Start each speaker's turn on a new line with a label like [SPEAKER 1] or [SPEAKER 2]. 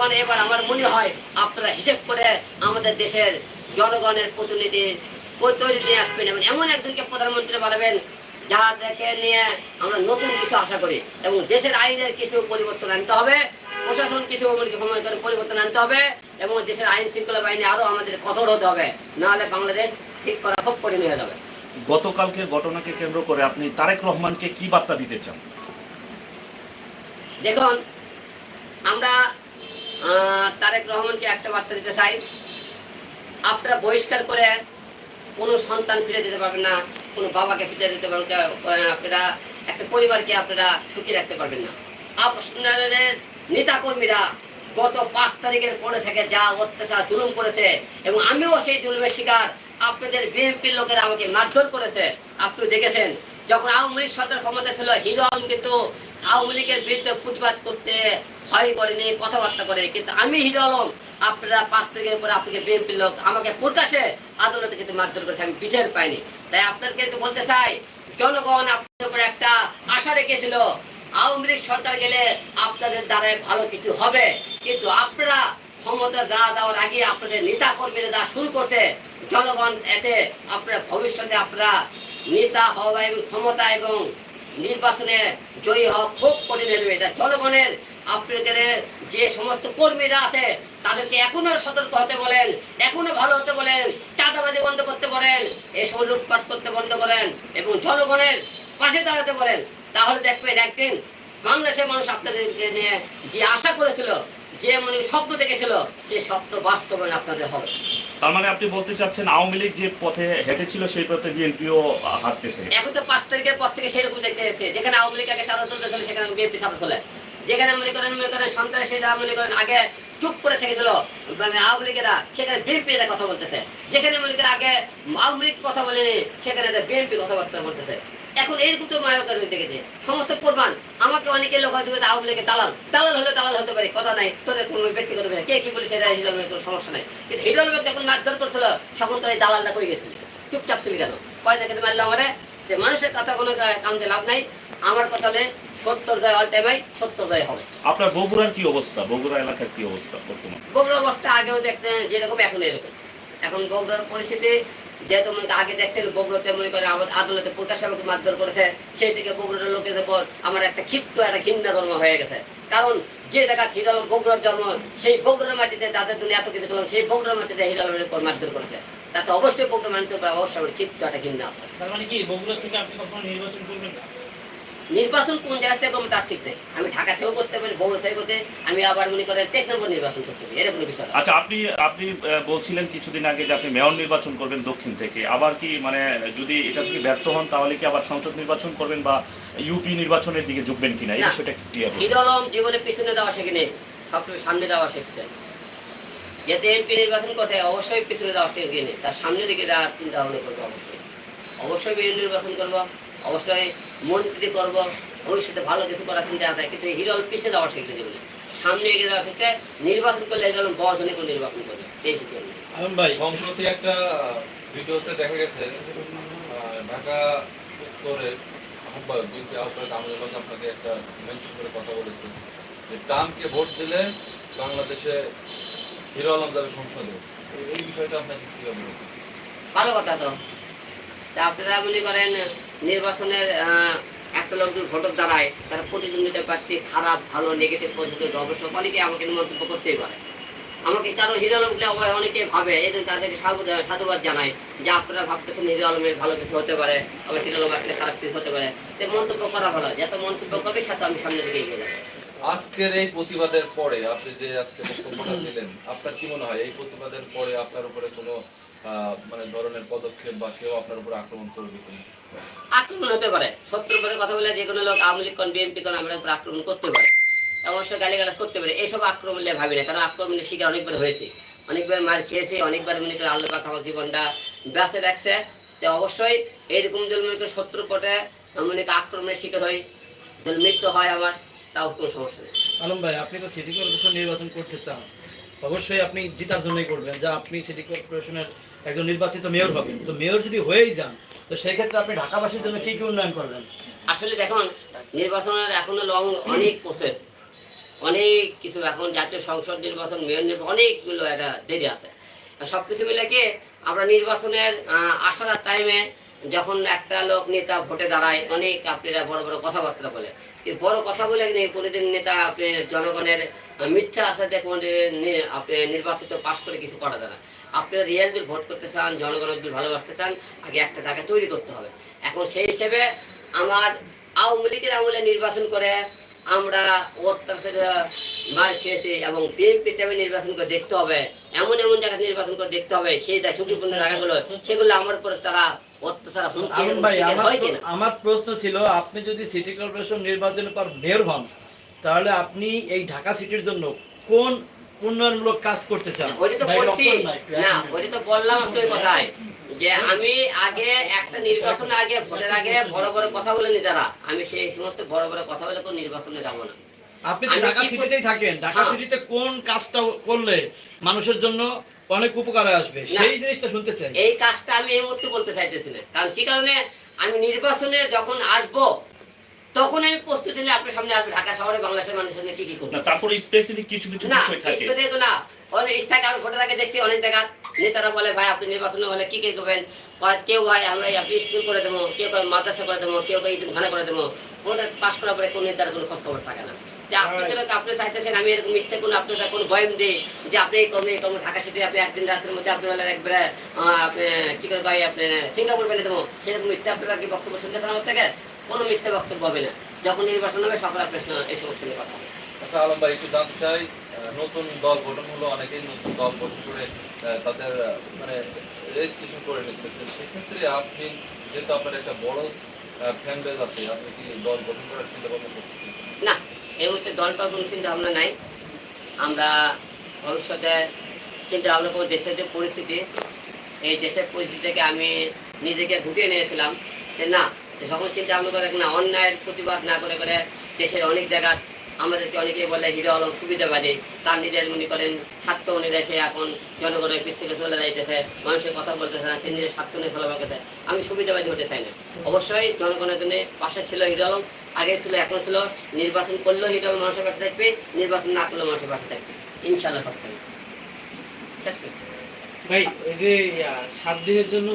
[SPEAKER 1] মানে এবার আমার মনে হয় আপনারা হিসেব করে আমাদের দেশের জনগণের প্রতিনিধি তৈরি নিয়ে আসবেন এবং এমন একজনকে প্রধানমন্ত্রী বানাবেন যাদেরকে নিয়ে আমরা নতুন কিছু আশা করি এবং দেশের আইনের কিছু পরিবর্তন আনতে হবে প্রশাসন কিছু ক্ষমতা করে পরিবর্তন আনতে হবে এবং দেশের আইন শৃঙ্খলা বাহিনী আরও আমাদের কঠোর হতে হবে নাহলে বাংলাদেশ ঠিক করা খুব কঠিন হয়ে যাবে।
[SPEAKER 2] গতকালকের ঘটনাকে কেন্দ্র করে আপনি তারেক রহমানকে কি বার্তা দিতে চান?
[SPEAKER 1] দেখুন আমরা তারেক রহমানকে একটা বার্তা দিতে চাই। আপনারা বহিষ্কার করে কোনো সন্তান ফিরে দিতে পারবেন না, কোনো বাবাকে ফিরে দিতে পারবেন আপনারা একটা পরিবারকে আপনারা সুখী রাখতে পারবেন না। আপনাদের নেতা কর্মীরা গত পাঁচ তারিখের পরে থেকে যা অত্যাচার, জুলুম করেছে এবং আমিও সেই জুলুমের শিকার, আপনাদের বিএনপির লোকেরা আমাকে মারধর করেছে। আপনি দেখেছেন, যখন আওয়ামী লীগ সরকার ক্ষমতা ছিল, হিরো আলম কিন্তু আওয়ামী লীগের বিরুদ্ধে প্রতিবাদ করতে ভয় করেনি কথাবার্তা করে কিন্তু আমি হিরো আলম, আপনারা পাঁচ তারিখের পরে আপনাকে বিএনপির লোক, আমাকে প্রকাশে আদালতে কিন্তু মারধর করেছে, আমি বিচার পাইনি। তাই আপনাদেরকে একটু বলতে চাই, জনগণ আপনার উপরে একটা আশা রেখেছিল, আওয়ামী লীগ সরকার গেলে আপনাদের দ্বারাই ভালো কিছু হবে। কিন্তু আপনারা ক্ষমতা যা দেওয়ার আগে আপনাদের নেতা কর্মীরা যা শুরু করছে, জনগণ এতে আপনারা ভবিষ্যতে আপনারা নেতা হওয়া এবং ক্ষমতা এবং নির্বাচনে জয়ী হওয়া খুব কঠিন হয়ে যাবে। এটা জনগণের আপনাদের যে সমস্ত কর্মীরা আছে, তাদেরকে এখনও সতর্ক হতে বলেন, এখনও ভালো হতে বলেন, চাঁদাবাজি বন্ধ করতে বলেন এসব লুটপাট করতে বন্ধ করেন এবং জনগণের পাশে দাঁড়াতে বলেন। তাহলে দেখবেন একদিন বাংলাদেশের মানুষ আপনাদেরকে নিয়ে যে আশা করেছিল, যে মানে স্বপ্ন দেখেছিল, সেই স্বপ্ন বাস্তবায়ন আপনাদের হবে।
[SPEAKER 2] তার মানে আপনি বলতে চাচ্ছেন আওয়ামী লীগ যে পথে হেঁটেছিল সেই পথে বিএনপিও হাঁটতেছে।
[SPEAKER 1] এখন তো পাঁচ তারিখের পর থেকে সেরকম দেখতে যেখানে আওয়ামী লীগ আগে চাঁদা তুলতে চলে, সেখানে বিএনপি চাঁদা তোলে। যেখানে মনে করেন মনে করেন সন্ত্রাসীরা মনে করেন আগে চুপ করে থেকেছিল মানে আওয়ামী লীগেরা সেখানে বিএনপিরা কথা বলতেছে। যেখানে মনে করেন আগে আওয়ামী লীগ কথা বলেনি, সেখানে বিএনপি কথাবার্তা বলতেছে। এখন এইরকম তো মায়কের দেখেছে। সমস্ত প্রমাণ। আমাকে অনেকে লোক হয়তো আওয়ামী লীগের দালাল। দালাল হলে দালাল হতে পারে, কথা নাই। তোদের কোনো ব্যক্তিগত কে কি বলেছে এটা হিরো আলমের কোনো সমস্যা নাই। কিন্তু হিরো আলমের যখন মারধর করছিল, তখন তো এই দালালটা কই গেছিল? চুপচাপ চলে কেন কয় দেখে মারলাম আমারে? যে মানুষের কথা কোনো কামতে লাভ নাই। আমার কথা হলে সত্তর জয় অল টাইমাই সত্তর জয় হবে।
[SPEAKER 2] আপনার বগুড়ার কি অবস্থা? বগুড়া এলাকার কি অবস্থা বর্তমান?
[SPEAKER 1] বগুড়ার অবস্থা আগেও দেখতেন যেরকম এখন এরকম। এখন বগুড়ার পরিস্থিতি যেহেতু মনে আগে দেখছেন বগুড়াতে মনে করে আমার আদালতে প্রকাশ আমাকে মারধর করেছে সেই থেকে বগুড়ার লোকের উপর আমার একটা ক্ষিপ্ত একটা ঘৃণা ধর্ম হয়ে গেছে। কারণ যে জায়গা হিরালম বগুড়ার জন্ম সেই বগুড়ার মাটিতে তাদের দুনিয়া এত কিছু করলাম সেই বগুড়ার মাটিতে হিরালমের উপর মারধর করেছে। তাতে অবশ্যই বগুড়া মানতে পারে অবশ্যই আমার ক্ষিপ্ত একটা ঘৃণা আছে।
[SPEAKER 3] তার মানে কি বগুড়া থেকে আপনি কখনো নির্বাচন করবেন না?
[SPEAKER 1] নির্বাচন কোন জায়গা থেকে করব তার ঠিক নেই। আমি ঢাকা থেকেও করতে পারি বগুড়া থেকে করতে আমি আবার মনে করেন টেক নম্বর নির্বাচন করতে পারি এটা কোনো বিষয়
[SPEAKER 2] আচ্ছা আপনি আপনি বলছিলেন কিছুদিন আগে যে আপনি মেয়র নির্বাচন করবেন দক্ষিণ থেকে। আবার কি মানে যদি এটা থেকে ব্যর্থ হন তাহলে কি আবার সংসদ নির্বাচন করবেন বা ইউপি নির্বাচনের দিকে ঝুঁকবেন কিনা? এই বিষয়টা একটু ক্লিয়ার
[SPEAKER 1] হিরো আলম জীবনে পিছনে দেওয়া শেখেনি সবসময় সামনে দেওয়া শিখছেন যেহেতু এমপি নির্বাচন করতে অবশ্যই পিছনে দেওয়া শেখেনি তার সামনের দিকে দেওয়ার চিন্তা ভাবনা করব অবশ্যই। অবশ্যই নির্বাচন করব। অবশ্যই মন্ত্রী করব ভবিষ্যতে ভালো কিছু করার চিন্তা আছে কিন্তু হিরো আলম পিছিয়ে দেওয়া শিখলে জীবনে সামনে এগিয়ে দেওয়া শিখতে নির্বাচন করলে হিরো আলম বড় জনে করে নির্বাচন করবে এই শিখবে
[SPEAKER 3] আলম ভাই
[SPEAKER 4] সম্প্রতি একটা ভিডিওতে দেখা গেছে ঢাকা উত্তরের আহ্বায়ক বিএনপি আহ্বায়ক আপনাকে একটা মেনশন করে কথা বলেছে যে ট্রাম্পকে ভোট দিলে বাংলাদেশে হিরো আলম যাবে সংসদে। এই- এই বিষয়টা আপনাকে কীভাবে
[SPEAKER 1] ভালো কথা তো। তা আপনারা মনে করেন নির্বাচনের আহ, একটা লোক যদি ভোটার দাঁড়ায় তার প্রতিদ্বন্দ্বিতা প্রার্থী খারাপ ভালো নেগেটিভ পজিটিভ অবশ্য অনেকে আমাকে মন্তব্য করতেই পারে। আমাকে কারও হিরো আলমকে আবার অনেকে ভাবে এদের তাদেরকে সাধুবাদ জানাই যে আপনারা ভাবতেছেন হিরো আলমের ভালো কিছু হতে পারে আবার হিরো আলম আসলে খারাপ কিছু হতে পারে। তো মন্তব্য করা ভালো যত মন্তব্য করবে সাথে আমি সামনে দিকে এগিয়ে যাব।
[SPEAKER 4] আজকের এই প্রতিবাদের পরে আপনি যে আজকে বক্তব্যটা দিলেন আপনার কি মনে হয় এই প্রতিবাদের পরে আপনার উপরে কোনো মানে ধরনের পদক্ষেপ বা কেউ আপনার উপরে আক্রমণ করবে
[SPEAKER 1] আক্রমণ হতে পারে। সত্তর পরে কথা বলে যে কোনো লোক আওয়ামী লীগ কোন বিএনপি কোন আমরা উপর আক্রমণ করতে পারে। অবশ্যই গালিগালাজ করতে পারে। এইসব আক্রমণ নিয়ে ভাবি না কারণ আক্রমণের শিকার অনেকবার হয়েছে। অনেকবার মার খেয়েছে অনেকবার মনে করে আল্লাহ পাক আমার জীবনটা রাখছে। তো অবশ্যই এইরকম যদি মনে করে সত্তর পটে মনে করি আক্রমণের শিকার হই যদি মৃত্যু হয় আমার তাও কোনো সমস্যা নেই।
[SPEAKER 3] আলম ভাই আপনি তো সিটি কর্পোরেশন নির্বাচন করতে চান। অবশ্যই আপনি জিতার জন্যই করবেন। যা আপনি সিটি কর্পোরেশনের একজন নির্বাচিত মেয়র হবেন তো মেয়র যদি হয়েই যান, তো সেই ক্ষেত্রে আপনি ঢাকাবাসীর জন্য কি কি উন্নয়ন করবেন?
[SPEAKER 1] আসলে দেখুন, নির্বাচনের এখনও লং অনেক প্রসেস অনেক কিছু এখন জাতীয় সংসদ নির্বাচন, মেয়র নির্বাচন, অনেকগুলো একটা দেরি আছে। সব কিছু মিলে কি আমরা নির্বাচনের আসার টাইমে যখন একটা লোক নেতা ভোটে দাঁড়ায়, অনেক আপনারা বড় বড় কথাবার্তা বলে। বড় কথা বলে কোনোদিন নেতা আপনি জনগণের মিথ্যা আশাতে কোনোদিন আপনি নির্বাচিত পাশ করে কিছু করা যায় না। আপনারা রিয়েল যদি ভোট করতে চান, জনগণের যদি ভালোবাসতে চান, আগে একটা জায়গা তৈরি করতে হবে। এখন সেই হিসেবে আমার আওয়ামী লীগের আমলে নির্বাচন করে আমরা অত্যাচার মার খেয়েছি এবং বিএনপি টাইমে নির্বাচন করে দেখতে হবে এমন এমন জায়গায় নির্বাচন করে দেখতে হবে সেই ঝুঁকিপূর্ণ জায়গাগুলো সেগুলো আমার উপর তারা অত্যাচার
[SPEAKER 3] আমার প্রশ্ন ছিল আপনি যদি সিটি কর্পোরেশন নির্বাচনের পর মেয়র হন তাহলে আপনি এই ঢাকা সিটির জন্য কোন উন্নয়নমূলক কাজ করতে চান?
[SPEAKER 1] ওইটা তো করছি।
[SPEAKER 3] না,
[SPEAKER 1] তো বললাম আপনার কথায় যে আমি আগে একটা নির্বাচনের আগে ভোটের আগে বড় বড় কথা বলে নি তারা আমি সেই সমস্ত বড় বড় কথা বলে কোনো নির্বাচনে যাব না।
[SPEAKER 3] আপনি তো ঢাকা সিটিতেই থাকেন। ঢাকা
[SPEAKER 1] হ্যাঁ।
[SPEAKER 3] সিটিতে কোন কাজটা করলে মানুষের জন্য অনেক উপকারে আসবে? সেই জিনিসটা শুনতে চাই।
[SPEAKER 1] এই কাজটা আমি এই মুহূর্তে বলতে চাইতেছি না। কারণ কি কারণে? আমি নির্বাচনে যখন আসব তখন আমি প্রস্তুতি নিয়ে আপনার সামনে আসব ঢাকা শহরে বাংলাদেশের মানুষের সঙ্গে কি কি করব।
[SPEAKER 2] তারপরে স্পেসিফিক কিছু কিছু
[SPEAKER 1] না
[SPEAKER 2] বিষয় থাকে।
[SPEAKER 1] স্কুলে তো না। অনেক ইস্তাকে আমি ভোটের আগে দেখছি অনেক জায়গা নেতারা বলে ভাই আপনি নির্বাচনে হলে কি কি করবেন? কয় কেউ ভাই আমরা আপনি স্কুল করে দেবো কেউ কয় মাদ্রাসা করে দেবো কেউ কয় ইতিমখানা করে দেবো। ওটা পাস করার পরে কোন নেতার কোনো খোঁজ খবর থাকে না। যে আপনি তো আপনি চাইতেছেন আমি এরকম মিথ্যে কোনো আপনাদের কোনো বয়ান দিই যে আপনি এই কর্মে এই কর্মে ঢাকা সিটি আপনি একদিন রাতের মধ্যে আপনি একবারে আহ, আপনি কি করে কয় আপনি সিঙ্গাপুর পেলে দেবো সেরকম মিথ্যে আপনারা কি বক্তব্য শুনতেছেন আমার থেকে? কোনো মিথ্যে বক্তব্য হবে না। যখন নির্বাচন হবে সকল আপনার এই সমস্ত নিয়ে কথা হবে।
[SPEAKER 4] আচ্ছা আলম ভাই একটু জানতে চাই নতুন দল গঠন হলো অনেকেই নতুন দল গঠন করে আহ, তাদের মানে রেজিস্ট্রেশন করে নিচ্ছে। সেক্ষেত্রে আপনি যেহেতু আপনার একটা বড় ফ্যান বেজ আছে আপনি কি দল গঠন করার চিন্তা ভাবনা করতেছেন
[SPEAKER 1] না এই মুহূর্তে পাওয়ার কোনো চিন্তা ভাবনা নাই। আমরা ভবিষ্যতে চিন্তা ভাবনা করব দেশের যে পরিস্থিতি, এই দেশের পরিস্থিতিকে আমি নিজেকে ঘুটিয়ে নিয়েছিলাম যে না সকল চিন্তা ভাবনা করে না, অন্যায়ের প্রতিবাদ না করে করে দেশের অনেক জায়গা আমাদেরকে অনেকেই বলে, হিরো আলম সুবিধাবাদী। তার নিজের মনে করেন, স্বার্থ অনুযায়ী সে এখন জনগণের পিছ থেকে চলে যাইতেছে, মানুষের কথা বলতেছে না, সে নিজের স্বার্থ নিয়ে কথা আমি সুবিধাবাদী হতে চাই না। অবশ্যই জনগণের জন্য পাশে ছিল হিরো আলম, আগে ছিল, এখন ছিল। নির্বাচন করলেও হিরো আলম মানুষের পাশে থাকবে, নির্বাচন না করলেও মানুষের পাশে থাকবে। ইনশাল্লাহ সব শেষ করছি।
[SPEAKER 5] ভাই, এই যে সাত দিনের জন্য